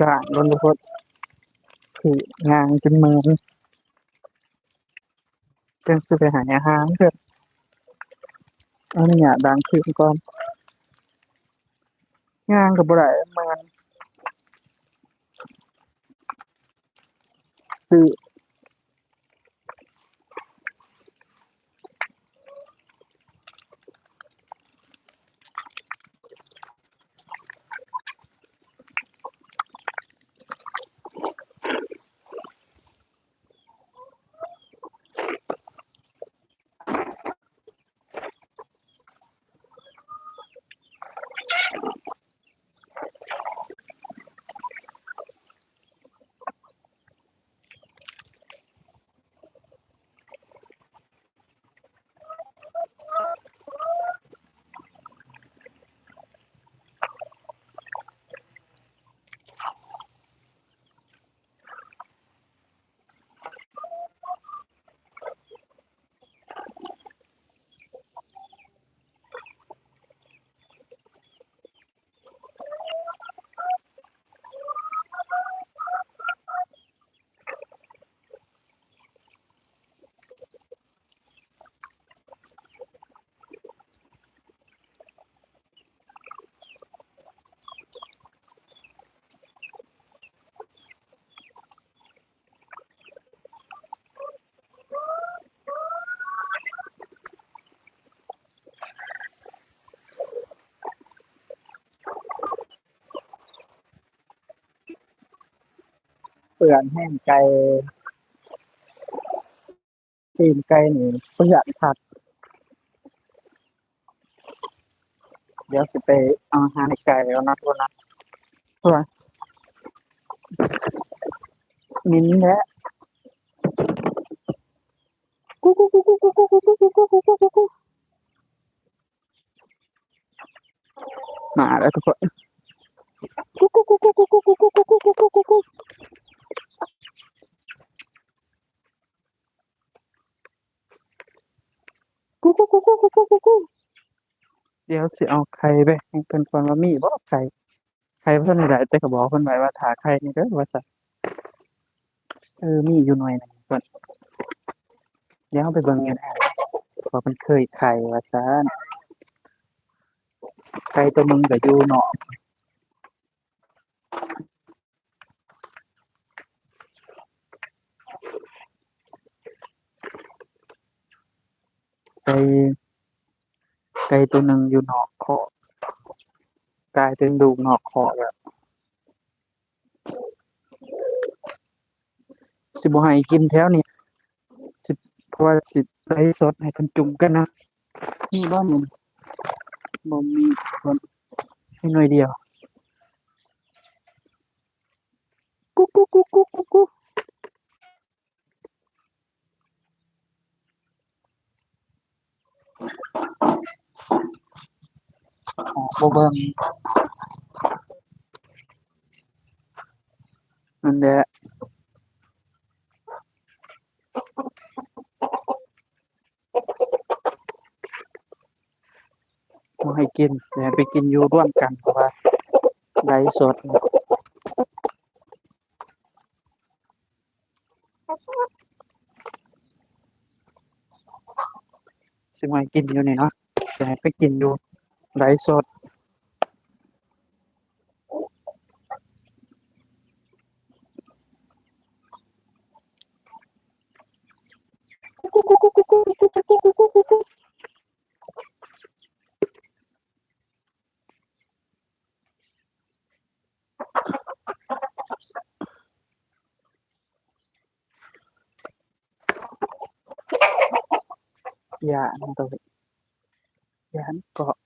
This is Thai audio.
กลางบนรถคืองานจนเมืองเพิ่นคือไปหาอาหารเพิ่นเอาเนี่ยดังขึ้นก่อนงานกับ่ได้มันคือ เปื่อนแห้งไก่ตีนไก่นี่เปื่อนคักเดี๋ยวสิไปเอาอาหารให้ไก่แล้วนะตัวนะเพราะว่ามิ้นและกุ๊กกุ๊กกุ๊กกุ๊กกุ๊กกุ๊กกุ๊กกุ๊กกุ๊กกุ๊กกุ๊กกุ๊กกุ๊กมาแล้วทุกคน กูกูกูกูกูกูกูกูเดี๋ยวสิเอาไข่ไปให้เพิ่นก่อนว่ามีบ่ไข่ไข่เพิ่นได้แต่ก็บอกเพิ่นไว้ว่าถ้าไข่นี่เด้อว่าซั่นเออมีอยู่หน่อยหนึงเพิ่นเดี๋ยวเราไปเบิ่งกันได้ว่ามันเคยไข่ว่าซั่นไข่ตัวมึงก็อยู่เนาะ ไก่ไก่ตัวหนึงอยู่นอกคอกกลายเป็นลูกนอกคอกแล้วสิบ่ให้กินแถวนี้สิเพราะว่าสิไลฟ์สดให้เพิ่นจุ่มกันนะมีบ่หมึบ่มีคนมีหน่อยเดียวกุ๊กกุ๊กกุ๊กกุ๊กกุ๊กกุ๊กอ๋อ บ่เบิ่งนั่นแหละบ่ให้กินแต่ไปกินอยู่ร่วมกันเพราะว่าไลฟ์สดสิมากินอยู่นี่เนาะแต่ไปกินอยู่ไลฟ์สด yeah, Iya, antok. yeah, but